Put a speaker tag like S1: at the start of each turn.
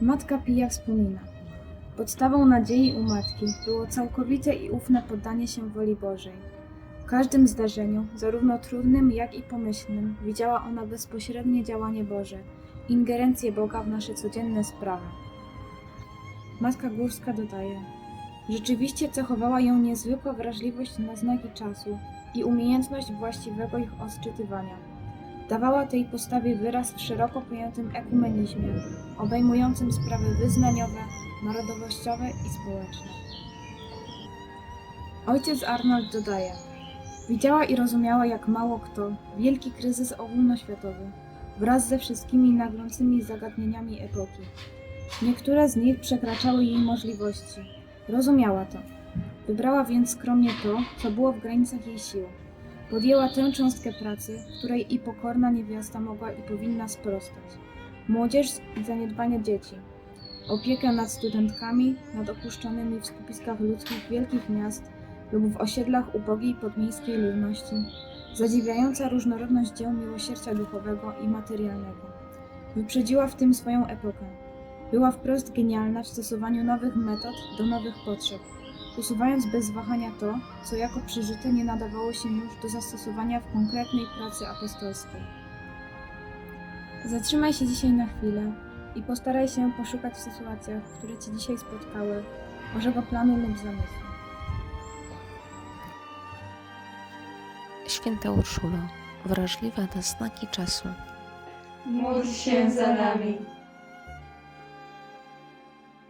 S1: Matka Pija wspomina. Podstawą nadziei u matki było całkowite i ufne poddanie się woli Bożej. W każdym zdarzeniu, zarówno trudnym, jak i pomyślnym, widziała ona bezpośrednie działanie Boże, ingerencję Boga w nasze codzienne sprawy. Matka Górska dodaje: Rzeczywiście cechowała ją niezwykła wrażliwość na znaki czasu i umiejętność właściwego ich odczytywania. Dawała tej postawie wyraz w szeroko pojętym ekumenizmie, obejmującym sprawy wyznaniowe, narodowościowe i społeczne. Ojciec Arnold dodaje: Widziała i rozumiała jak mało kto wielki kryzys ogólnoświatowy wraz ze wszystkimi naglącymi zagadnieniami epoki. Niektóre z nich przekraczały jej możliwości. Rozumiała to. Wybrała więc skromnie to, co było w granicach jej sił. Podjęła tę cząstkę pracy, której i pokorna niewiasta mogła i powinna sprostać. Młodzież i zaniedbanie dzieci. Opiekę nad studentkami, nad opuszczonymi w skupiskach ludzkich wielkich miast lub w osiedlach ubogiej podmiejskiej ludności. Zadziwiająca różnorodność dzieł miłosierdzia duchowego i materialnego. Wyprzedziła w tym swoją epokę. Była wprost genialna w stosowaniu nowych metod do nowych potrzeb, usuwając bez wahania to, co jako przeżyte nie nadawało się już do zastosowania w konkretnej pracy apostolskiej. Zatrzymaj się dzisiaj na chwilę i postaraj się poszukać w sytuacjach, które Cię dzisiaj spotkały, Bożego planu lub zamysłu.
S2: Święta Urszulo, wrażliwa na znaki czasu.
S3: Módl się za nami.